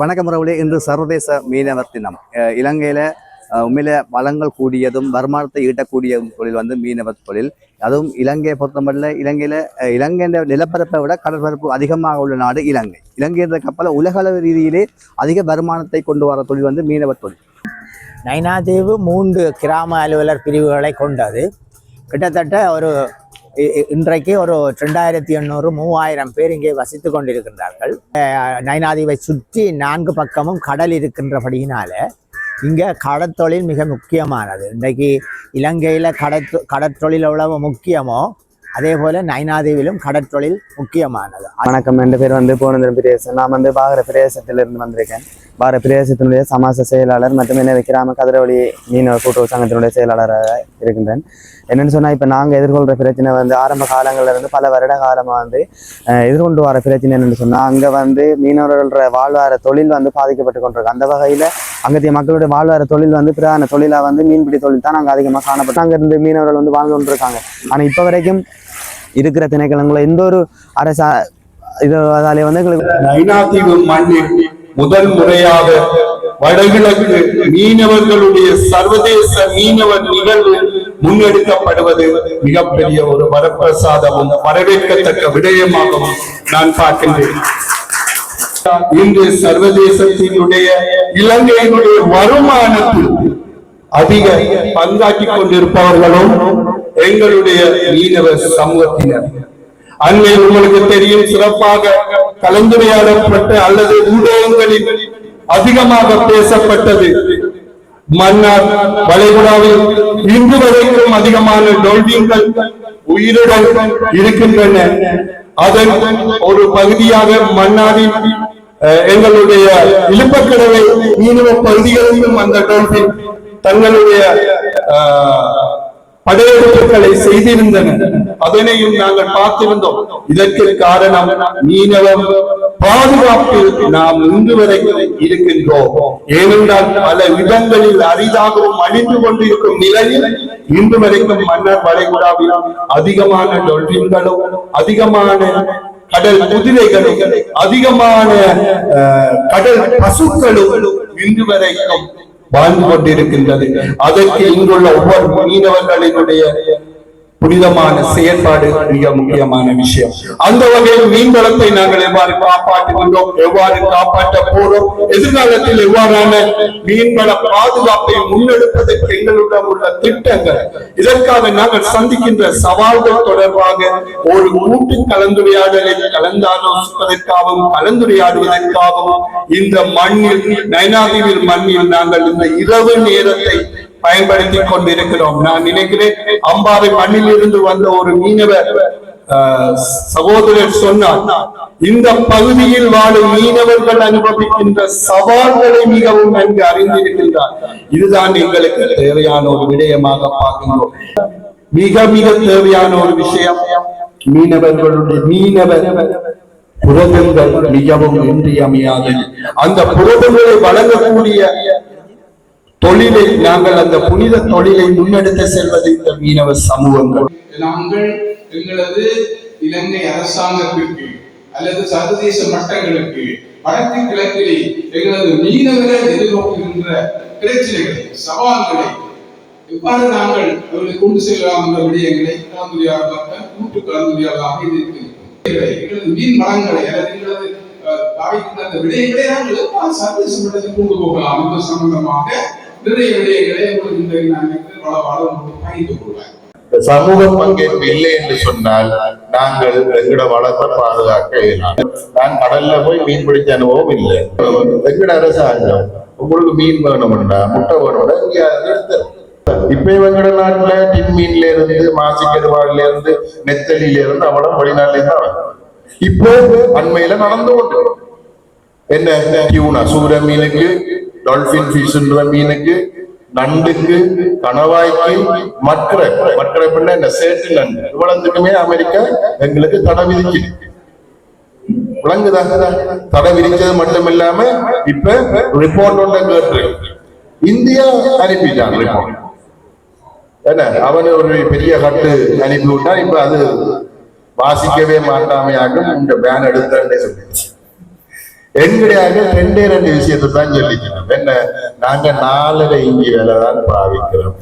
வணக்கம் உறவுகளே. இன்று சர்வதேச மீனவர் தினம். இலங்கையில் உண்மையில வளங்கள் கூடியதும் வருமானத்தை ஈட்டக்கூடிய தொழில் வந்து மீனவர் தொழில். அதுவும் இலங்கையை பொறுத்தமட்டில் இலங்கையில் இலங்கையின் நிலப்பரப்பை விட கடற்பரப்பு அதிகமாக உள்ள நாடு இலங்கை. இலங்கை என்ற கப்பலை உலகளவு ரீதியிலே அதிக வருமானத்தை கொண்டு வர தொழில் வந்து மீனவர் தொழில். நைனாதீவு மூன்று கிராம அலுவலர் பிரிவுகளை கொண்டது. கிட்டத்தட்ட ஒரு இன்றைக்கு ஒரு ரெண்டாயிரத்தி எண்ணூறு மூவாயிரம் பேர் இங்கே வசித்து கொண்டிருக்கின்றார்கள். நயனாதீவை சுற்றி நான்கு பக்கமும் கடல் இருக்கின்றபடியினால இங்கே கடற்தொழில் மிக முக்கியமானது. இன்றைக்கு இலங்கையில் கடற்று கடற்தொழில் எவ்வளவு முக்கியமோ அதே போல நைனாதேவிலும் கடற்தொழில் முக்கியமானது. வணக்கம் என் பேர் வந்து பூனந்திரன் பிரதேசம். நான் வந்து பாகர பிரதேசத்திலிருந்து வந்திருக்கேன். பாகர பிரதேசத்தினுடைய சமாச செயலாளர் மற்றும் என்ன கிராம கதிரவழி மீனவ கூட்டுறவு சங்கத்தினுடைய செயலாளராக இருக்கின்றேன். என்னன்னு சொன்னால் இப்போ நாங்கள் எதிர்கொள்கிற பிரச்சனை வந்து ஆரம்ப காலங்கள்ல இருந்து பல வருட காலமாக வந்து எதிர்கொண்டு வர பிரச்சனை என்னன்னு சொன்னால் அங்கே வந்து மீனவர்கள வாழ்வார தொழில் வந்து பாதிக்கப்பட்டு கொண்டிருக்கு. அந்த வகையில் அங்கத்திய மக்களுடைய வாழ்வார தொழில் வந்து பிரதான தொழிலாக வந்து மீன்பிடி தொழில் தான் அங்கே அதிகமாக காணப்பட்டு. அங்கே இருந்து மீனவர்கள் வந்து வாழ்ந்து கொண்டிருக்காங்க. ஆனால் இப்போ வரைக்கும் இருக்கிற திணைக்களங்களை எந்த ஒரு அரசா இது அதாலே வந்து எங்களுக்கு மண்ணில் முதல் முறையாக வடகிழக்கு மீனவர்களுடைய சர்வதேச மீனவர் நிகழ்வு முன்னெடுக்கப்படுவது மிகப்பெரிய ஒரு வரப்பிரசாதமும் வரவேற்கத்தக்க விடயமாகவும் நான் பார்க்கின்றேன். இன்று சர்வதேசத்தினுடைய இலங்கையினுடைய வருமானத்தில் அதிக பங்காற்றிக் கொண்டிருப்பவர்களும் எங்களுடைய மீனவ சமூகத்தினர். அங்கே உங்களுக்கு தெரியும் சிறப்பாக கலந்துரையாடப்பட்ட அல்லது ஊடகங்களில் அதிகமாக பேசப்பட்டது. மன்னார் வளைகுடாவில் இன்று வரைக்கும் அதிகமான டொல்பின்கள் உயிருடன் இருக்கின்றன. அதன் ஒரு பகுதியாக மன்னாரின் எங்களுடைய இழுப்பக்கடவை மீனவ பகுதிகளிலும் அந்த டோல்பின் தங்களுடைய படையெடுப்புகளை செய்திருந்தன. அதனையும் நாங்கள் பார்த்திருந்தோம். இதற்கு காரணம் மீனவ பாதுகாப்பில் நாம் இன்று வரைக்கும் இருக்கின்றோம். ஏனென்றால் பல விதங்களில் அரிதாகவும் அழிந்து கொண்டிருக்கும் நிலையில் இன்று வரைக்கும் மன்னர் வளைகுடாவில் அதிகமான டொல்பின்களும் அதிகமான கடல் குதிரைகளும் அதிகமான அஹ், கடல் பசுக்களும் இன்று வரைக்கும் வாழ்ந்து கொண்டிருக்கின்றது அதற்கு இங்குள்ள ஒவ்வொரு மீனவர்களினுடைய புனிதமான செயல்பாடு மிக முக்கியமான விஷயம். அந்த வகையில் மீன்வளத்தை நாங்கள் எவ்வாறு காப்பாற்றுகின்றோம் எவ்வாறு காப்பாற்ற போறோம் எதிர்காலத்தில் எவ்வாறான மீன்வள பாதுகாப்பை முன்னெடுப்பதற்கு எங்களிடம் உள்ள திட்டங்கள் இதற்காக நாங்கள் சந்திக்கின்ற சவால்கள் தொடர்பாக ஒரு கூட்டு கலந்துரையாடலை கலந்தாலோசிப்பதற்காகவும் கலந்துரையாடுவதற்காகவும் இந்த மண்ணில் நயனாதீவில் மண்ணில் நாங்கள் இந்த இரவு நேரத்தை பயன்படுத்திக் கொண்டிருக்கிறோம். நான் நினைக்கிறேன் அம்பாறை மண்ணில் இருந்து வந்த ஒரு மீனவர் சகோதரர் சொன்னார் இந்த பகுதியில் வாழும் மீனவர்கள் அனுபவிக்கின்ற சவால்களை மிகவும் நன்கு அறிந்திருக்கின்றார். இதுதான் எங்களுக்கு தேவையான ஒரு விடயமாக பார்க்கின்றோம். மிக மிக தேவையான ஒரு விஷயம் மீனவர்களுடைய மீனவர் புரதங்கள் மிகவும் இன்றியமையாதது. அந்த புரதங்களை வழங்கக்கூடிய தொழிலை நாங்கள் அந்த புனித தொழிலை முன்னெடுத்து செல்வது இந்த மீனவ சமூகங்கள். நாங்கள் எங்களது இலங்கை அரசாங்கத்திற்கு அல்லது சர்வதேச மட்டங்களுக்கு வடக்கு கிழக்கிலே எங்களது மீனவர்கள் எதிர்நோக்குகின்ற பிரச்சனைகளை சவால்களை எவ்வாறு நாங்கள் அவர்களை கொண்டு செல்லலாம் என்ற விடயங்களை கலந்துரையாடலாக கூட்டு கலந்துரையாடலாக எங்களது மீன் வளங்களை அல்லது எங்களது அஹ், பாவிக்கின்ற அந்த விடயங்களை நாங்கள் எவ்வாறு சர்வதேச மட்டத்தில் கொண்டு போகலாம் என்பது சம்பந்தமாக நிறைய விடயங்களை உங்களுக்கு நாங்கள் பகிர்ந்து கொள்வாங்க சமூக பங்கேற்பு இல்லை என்று சொன்னால் நாங்கள் எங்கட வளத்தை பாதுகாக்க இயலாது. நான் கடல்ல போய் மீன் பிடிச்ச அனுபவம் இல்லை. எங்கட அரசாங்கம் உங்களுக்கு மீன் வேணும்னா முட்டை வேணும்னா இங்க இப்ப இவங்கட நாட்டுல டின் மீன்ல இருந்து மாசி கருவாடுல இருந்து நெத்தலில இருந்து அவ்வளவு வெளிநாட்டுல இருந்து இப்போ அண்மையில நடந்து கொண்டு. என்ன? டியூனா சூர மீனுக்கு டால்பின் ஃபிஷ்ன்ற மீனுக்கு நண்டுக்கு கணவாய்க்கு மற்ற மற்ற பின்ன இந்த சேட்டு நண்டு. இவ்வளவுக்குமே அமெரிக்கா எங்களுக்கு தடை விதிக்குது. விளங்குதா? தடை விதிச்சது மட்டும் இல்லாம இப்ப ரிப்போர்ட் ஒன்றை கேட்டு இந்தியா அனுப்பிட்டான் ரிப்போர்ட் என்ன அவன் ஒரு பெரிய கட்டு அனுப்பி விட்டா இப்ப அது வாசிக்கவே மாட்டாமையாக இந்த பேன் எடுத்தே சொல்லிடுச்சு. எங்களுடைய ரெண்டே ரெண்டு விஷயத்தை தான் சொல்லிக்கணும் என்ன? நாங்க நாலரை இஞ்சி வேலை தான் பாவிக்கிறோம்.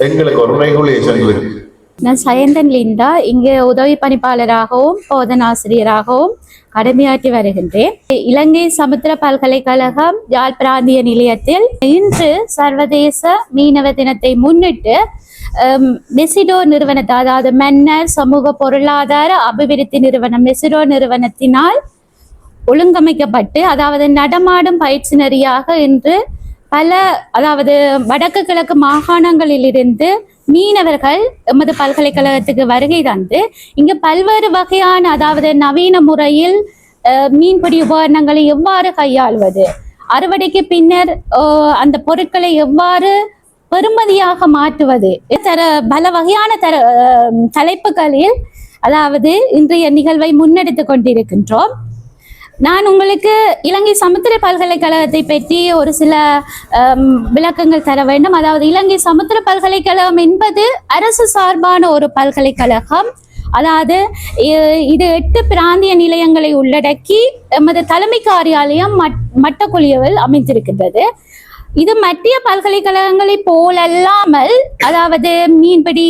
எங்களுக்கு ஒரு ரெகுலேஷன் இருக்கு. நான் சயந்தன் லிந்தா இங்கே உதவி பணிப்பாளராகவும் போதனாசிரியராகவும் கடமையாற்றி வருகின்றேன். இலங்கை சமுத்திர பல்கலைக்கழகம் யாழ் பிராந்திய நிலையத்தில் இன்று சர்வதேச மீனவ தினத்தை முன்னிட்டு மெசிடோ நிறுவனத்தை அதாவது மன்னர் சமூக பொருளாதார அபிவிருத்தி நிறுவனம் மெசிடோ நிறுவனத்தினால் ஒழுங்கமைக்கப்பட்டு அதாவது நடமாடும் பயிற்சி நெறியாக இன்று பல அதாவது வடக்கு கிழக்கு மாகாணங்களிலிருந்து மீனவர்கள் எமது பல்கலைக்கழகத்துக்கு வருகை தந்து இங்கு பல்வேறு வகையான அதாவது நவீன முறையில் மீன்பிடி உபகரணங்களை எவ்வாறு கையாள்வது? அறுவடைக்கு பின்னர் அந்த பொருட்களை எவ்வாறு பெறுமதியாக மாற்றுவது? தர பல வகையான தர தலைப்புகளில் அதாவது இன்றைய நிகழ்வை முன்னெடுத்து கொண்டிருக்கின்றோம். நான் உங்களுக்கு இலங்கை சமுத்திர பல்கலைக்கழகத்தை பற்றி ஒரு சில விளக்கங்கள் தர வேண்டும். அதாவது இலங்கை சமுத்திர பல்கலைக்கழகம் என்பது அரசு சார்பான ஒரு பல்கலைக்கழகம். அதாவது இது எட்டு பிராந்திய நிலையங்களை உள்ளடக்கி எமது தலைமை காரியாலயம் மட் மட்டக்குழியவில் அமைந்திருக்கின்றது. இது மத்திய பல்கலைக்கழகங்களை போலல்லாமல் அதாவது மீன்பிடி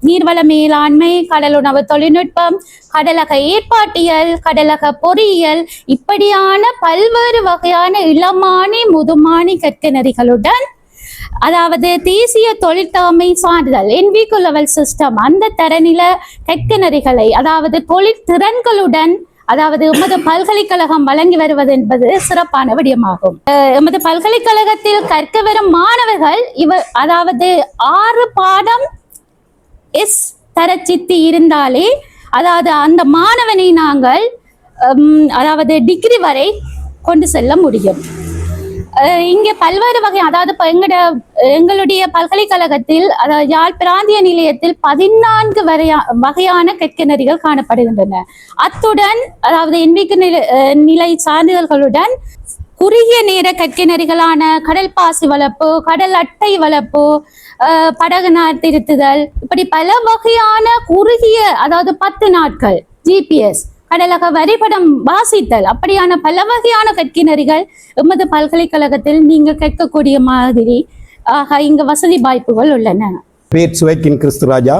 நீர்வள மேலாண்மை கடலுணவு தொழில்நுட்பம் கடலக ஏற்பாட்டியல் கடலக பொறியியல் இப்படியான பல்வேறு வகையான இளமானி முதுமானி கற்கநெறிகளுடன் அதாவது தேசிய தொழிற்தலைமை சான்றிதழ் என்விகோ லெவல் சிஸ்டம் அந்த தரநில கற்கநெறிகளை அதாவது தொழிற்திறன்களுடன் அதாவது எமது பல்கலைக்கழகம் வழங்கி வருவது என்பது சிறப்பான விடயமாகும். எமது பல்கலைக்கழகத்தில் கற்க வரும் மாணவர்கள் இவ அதாவது ஆறு பாடம் எஸ் தரச்சித்தி இருந்தாலே அதாவது அந்த மாணவனை நாங்கள் அதாவது டிகிரி வரை கொண்டு செல்ல முடியும். இங்கே பல்வேறு வகை அதாவது எங்கட எங்களுடைய பல்கலைக்கழகத்தில் அதாவது யாழ் பிராந்திய நிலையத்தில் பதினான்கு வரையா வகையான கற்கநெறிகள் காணப்படுகின்றன. அத்துடன் அதாவது எண்ணிக்கை நிலை நிலை சான்றிதழ்களுடன் குறுகிய நேர கற்கிணறிகளான கடல் பாசி வளர்ப்பு கடல் அட்டை வளர்ப்பு படகு நார் திருத்துதல் இப்படி பல வகையான குறுகிய அதாவது பத்து நாட்கள் ஜிபிஎஸ் கடலக வரைபடம் வாசித்தல். அப்படியான பல வகையான கற்கினரிகள் எமது பல்கலைக்கழகத்தில் நீங்கள் கேட்கக்கூடிய மாதிரி ஆக இங்கு வசதி வாய்ப்புகள் உள்ளன. பேர் சுவைக்கின் கிறிஸ்துராஜா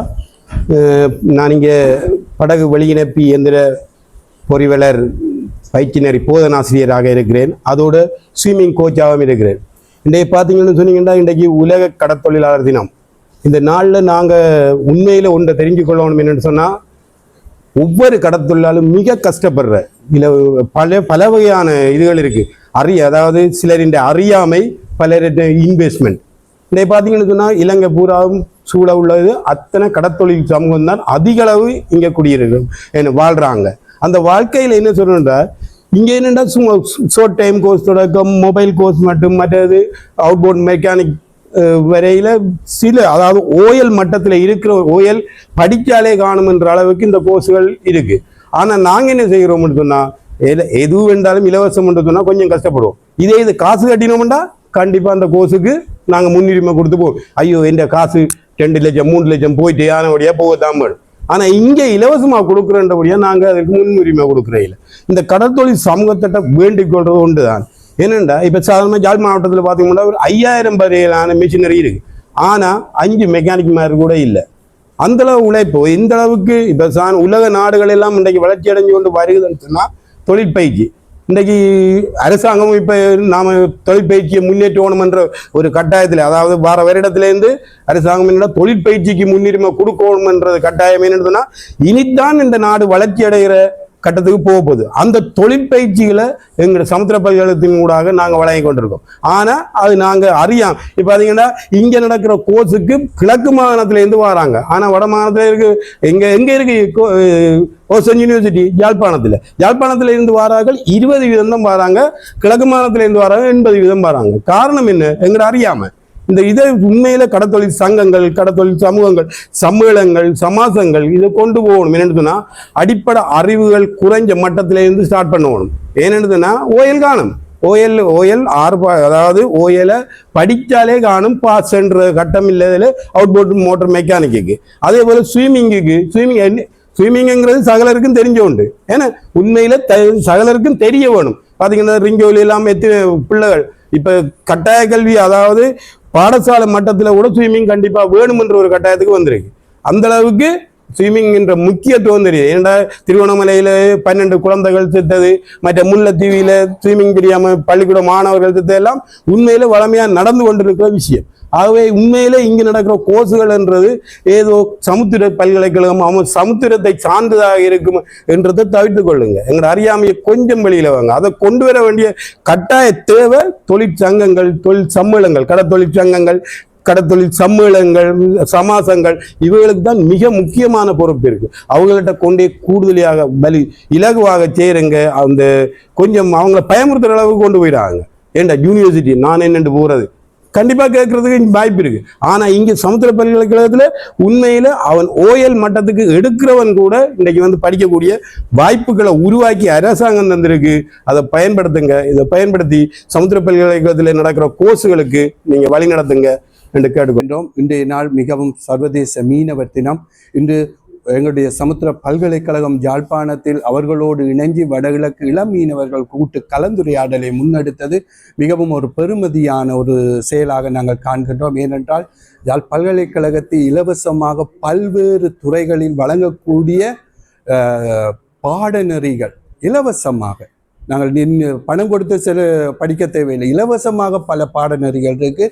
நான் இங்கே படகு வெளியினப்பி எந்திர பொறிவலர் பயிற்சினரி போதனாசிரியராக இருக்கிறேன். அதோடு ஸ்விம்மிங் கோச்சாகவும் இருக்கிறேன். இன்றைய பார்த்தீங்கன்னு சொன்னீங்கன்னா இன்றைக்கு உலக கடற்தொழிலாளர் தினம். இந்த நாளில் நாங்கள் உண்மையில் ஒன்றை தெரிஞ்சு கொள்ளணும் என்னென்னு சொன்னால் ஒவ்வொரு கடற்தொழிலாலும் மிக கஷ்டப்படுற இதில் பல பல வகையான இதுகள் இருக்கு. அறிய அதாவது சிலரின் அறியாமை பலரின் இன்வெஸ்ட்மெண்ட் இன்னைக்கு பார்த்தீங்கன்னு சொன்னால் இலங்கை பூராவும் சூழ உள்ளது. அத்தனை கடற்தொழில் சமூகம் தான் அதிக அளவு இங்கே குடியிருக்கும் என்ன வாழ்கிறாங்க அந்த வாழ்க்கையில் என்ன சொல்லணும்னா இங்கே என்னென்னா சும்மா ஷோர்ட் டைம் கோர்ஸ் தொடக்கம் மொபைல் கோர்ஸ் மட்டும் மற்றது அவுட்போர்ட் மெக்கானிக் வரையில சில அதாவது ஓயல் மட்டத்தில் இருக்கிற ஓயல் படித்தாலே காணுமென்ற அளவுக்கு இந்த கோர்ஸுகள் இருக்கு. ஆனால் நாங்கள் என்ன செய்கிறோம்னு சொன்னால் எது- எது வேண்டாலும் இலவசம் சொன்னால் கொஞ்சம் கஷ்டப்படுவோம். இதே இது காசு கட்டினோம்டா கண்டிப்பாக அந்த கோர்ஸுக்கு நாங்கள் முன்னுரிமை கொடுத்து போவோம் ஐயோ எந்த காசு ரெண்டு லட்சம் மூணு லட்சம் போயிட்டு யானபடியாக போகத்தான் வேணும். ஆனால் இங்கே இலவசமாக கொடுக்குறன்றபடியாக நாங்கள் அதுக்கு முன்னுரிமை கொடுக்குறே இல்லை. இந்த கடற்தொழில் சமூகத்திட்ட வேண்டிக் கொள்வது ஒன்று தான் என்னென்றா இப்போ சாதாரணமாக ஜாழ் மாவட்டத்தில் பார்த்தீங்கன்னா ஒரு ஐயாயிரம் வரையிலான மிஷினரி இருக்கு. ஆனால் அஞ்சு மெக்கானிக் மாதிரி கூட இல்லை. அந்த அளவு உழைப்பு இந்த அளவுக்கு இப்போ சான் உலக நாடுகள் எல்லாம் இன்றைக்கு வளர்ச்சி அடைஞ்சு கொண்டு வருகுதுன்னு சொன்னால் தொழிற்பயிற்சி. இன்றைக்கு அரசாங்கமும் இப்போ நாம் தொழிற்பயிற்சியை முன்னேற்றணுமென்ற ஒரு கட்டாயத்தில் அதாவது வார வருடத்திலேருந்து அரசாங்கம் என்னடா தொழிற்பயிற்சிக்கு முன்னுரிமை கொடுக்கணுமென்றது கட்டாயம் என்னதுன்னா இனித்தான் இந்த நாடு வளர்ச்சி அடைகிற கட்டத்துக்கு போக போகுது. அந்த தொழிற்பயிற்சிகளை எங்களோட சமுத்திர பல்கலைக்கழகத்தின் ஊடாக நாங்கள் வழங்கி கொண்டிருக்கோம். ஆனால் அது நாங்கள் அறியாம் இப்போ பார்த்தீங்கன்னா இங்கே நடக்கிற கோர்ஸுக்கு கிழக்கு மாகாணத்துலேருந்து வராங்க. ஆனால் வட மாகாணத்தில் இருக்கு எங்கே எங்கே இருக்கு கோ- ஓசன் யூனிவர்சிட்டி யாழ்ப்பாணத்தில். யாழ்ப்பாணத்தில் இருந்து வரார்கள் இருபது வீதம் தான் வராங்க. கிழக்கு மாகாணத்தில் இருந்து வராங்க எண்பது வீதம் வராங்க. காரணம் என்ன? எங்களை அறியாமல் இந்த இதை உண்மையில கடத்தொழில் சங்கங்கள் கடத்தொழில் சமூகங்கள் சம்மேளங்கள் சமாசங்கள் இதை கொண்டு போகணும். என்னென்னு சொன்னால் அடிப்படை அறிவுகள் குறைஞ்ச மட்டத்திலேருந்து ஸ்டார்ட் பண்ணணும். ஏன்னு ஓயல் காணும். ஓஎல் ஓஎல் ஆறு பா- அதாவது ஓஎலை படித்தாலே காணும் பாஸ்ன்ற கட்டம் இல்லாததில் அவுட் போர்ட் மோட்டர் மெக்கானிக்கு அதே போல் ஸ்விம்மிங்குக்கு ஸ்விம்மிங் ஸ்விம்மிங்கிறது சகலருக்கும் தெரிஞ்ச உண்டு. ஏன்னா உண்மையில் த- சகலருக்கும் தெரிய வேணும். பார்த்தீங்கன்னா ரிங்கோலி எல்லாம் எத்தனை பிள்ளைகள் இப்போ கட்டாய கல்வி அதாவது பாடசாலை மட்டத்தில் கூட ஸ்விம்மிங் கண்டிப்பாக வேணுமென்ற ஒரு கட்டாயத்துக்கு வந்திருக்கு. அந்த அளவுக்கு ஸ்விம்மிங் என்ற முக்கியத்துவம் தெரியுது. ஏன்னா திருவண்ணாமலையில் பன்னெண்டு குழந்தைகள் செத்தது மற்ற முல்லைத்தீவியில் ஸ்விம்மிங் தெரியாமல் பள்ளிக்கூட மாணவர்கள் செத்தது எல்லாம் உண்மையில் வளமையாக நடந்து கொண்டிருக்கிற விஷயம். ஆகவே உண்மையிலே இங்கு நடக்கிற கோர்ஸுகள் என்றது ஏதோ சமுத்திர பல்கலைக்கழகம் அவன் சமுத்திரத்தை சார்ந்ததாக இருக்கும் என்றதை தவிர்த்து கொள்ளுங்க. எங்களோட அறியாமையை கொஞ்சம் வெளியில் வாங்க. அதை கொண்டு வர வேண்டிய கட்டாய தேவை தொழிற்சங்கங்கள் தொழில் சம்மேளங்கள் கடை தொழிற்சங்கங்கள் கடத்தொழில் சம்மேளங்கள் சமாசங்கள் இவைகளுக்கு தான் மிக முக்கியமான பொறுப்பு இருக்குது அவங்கள்ட்ட கொண்டே கூடுதலாக பலி இலகுவாக செய்கிறங்க அந்த கொஞ்சம் அவங்கள பயமுறுத்துகிற அளவுக்கு கொண்டு போயிடாங்க ஏண்டா யூனிவர்சிட்டி நான் என்னென்று போகிறது கண்டிப்பாக கேட்கறதுக்கு வாய்ப்பு இருக்கு. ஆனால் இங்கே சமுத்திர பல்கலைக்கழகத்தில் உண்மையில் அவன் ஓஎல் மட்டத்துக்கு எடுக்கிறவன் கூட இன்றைக்கு வந்து படிக்கக்கூடிய வாய்ப்புகளை உருவாக்கி அரசாங்கம் தந்திருக்கு. அதை பயன்படுத்துங்க. இதை பயன்படுத்தி சமுத்திர பல்கலைக்கழகத்தில் நடக்கிற கோர்ஸுகளுக்கு நீங்கள் வழி நடத்துங்க. என்று கேட்டுக்கொண்டோம் இன்றைய நாள் மிகவும் சர்வதேச மீனவர் தினம். இன்று எங்களுடைய சமுத்திர பல்கலைக்கழகம் யாழ்ப்பாணத்தில் அவர்களோடு இணைஞ்சு வடகிழக்கு இளம் மீனவர்கள் கூட்டு கலந்துரையாடலை முன்னெடுத்தது. மிகவும் ஒரு பெருமதியான ஒரு செயலாக நாங்கள் காண்கின்றோம். ஏனென்றால் யாழ் பல்கலைக்கழகத்தை இலவசமாக பல்வேறு துறைகளில் வழங்கக்கூடிய பாடநெறிகள் இலவசமாக. நாங்கள் நின்று பணம் கொடுத்து சில படிக்க தேவையில்லை. இலவசமாக பல பாடநெறிகள் இருக்கு.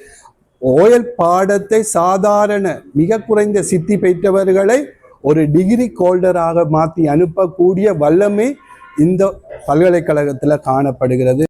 ஓயல் பாடத்தை சாதாரண மிக குறைந்த சித்தி பெற்றவர்களை ஒரு டிகிரி ஹோல்டராக மாற்றி அனுப்பக்கூடிய வல்லமை இந்த பல்கலைக்கழகத்தில் காணப்படுகிறது.